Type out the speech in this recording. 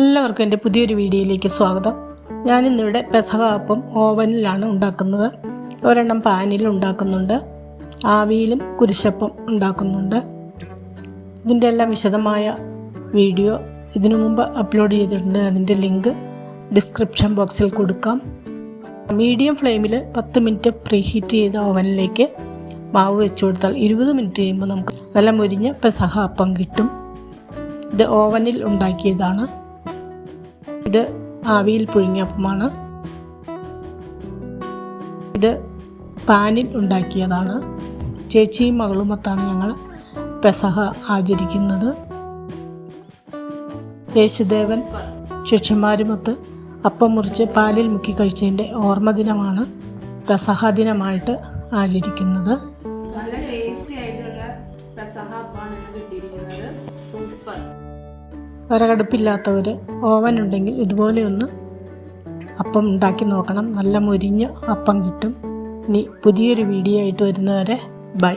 എല്ലാവർക്കും എന്റെ പുതിയൊരു വീഡിയോയിലേക്ക് സ്വാഗതം. ഞാനിന്നിവിടെ പെസക അപ്പം ഓവനിലാണ് ഉണ്ടാക്കുന്നത്. ഒരെണ്ണം പാനിൽ ഉണ്ടാക്കുന്നുണ്ട്. ആവിയിലും കുരിശപ്പം ഉണ്ടാക്കുന്നുണ്ട്. ഇതിന്റെ എല്ലാം വിശദമായ വീഡിയോ ഇതിനു മുമ്പ് അപ്ലോഡ് ചെയ്തിട്ടുണ്ട്. അതിന്റെ ലിങ്ക് ഡിസ്ക്രിപ്ഷൻ ബോക്സിൽ കൊടുക്കാം. മീഡിയം ഫ്ലെയിമിൽ പത്ത് മിനിറ്റ് പ്രീ ഹീറ്റ് ചെയ്ത ഓവനിലേക്ക് മാവ് വെച്ച് കൊടുത്താൽ ഇരുപത് മിനിറ്റ് കഴിയുമ്പോൾ നമുക്ക് നല്ല മുരിഞ്ഞ പെസഹ അപ്പം കിട്ടും. ഇത് ഓവനിൽ ഉണ്ടാക്കിയതാണ്. ഇത് ആവിയിൽ പുഴുങ്ങിയ അപ്പമാണ് ഇത് പാനിൽ ഉണ്ടാക്കിയതാണ്. ചേച്ചിയും മകളുമൊത്താണ് ഞങ്ങൾ പെസഹ ആചരിക്കുന്നത്. യേശുദേവൻ ശിഷ്യന്മാരുമൊത്ത് അപ്പം മുറിച്ച് പാലിൽ മുക്കി കഴിച്ചതിന്റെ ഓർമ്മ ദിനമാണ് പെസഹ ദിനമായിട്ട് ആചരിക്കുന്നത്. നല്ല ടേസ്റ്റി ആയിട്ടുള്ള പെസഹ അപ്പാണ് കിട്ടിയിരിക്കുന്നത്. വിറകടുപ്പില്ലാത്തവർ ഓവൻ ഉണ്ടെങ്കിൽ ഇതുപോലെയൊന്ന് അപ്പം ഉണ്ടാക്കി നോക്കണം. നല്ല മുരിഞ്ഞ അപ്പം കിട്ടും. ഇനി പുതിയൊരു വീഡിയോ ആയിട്ട് വരുന്നവരെ ബൈ.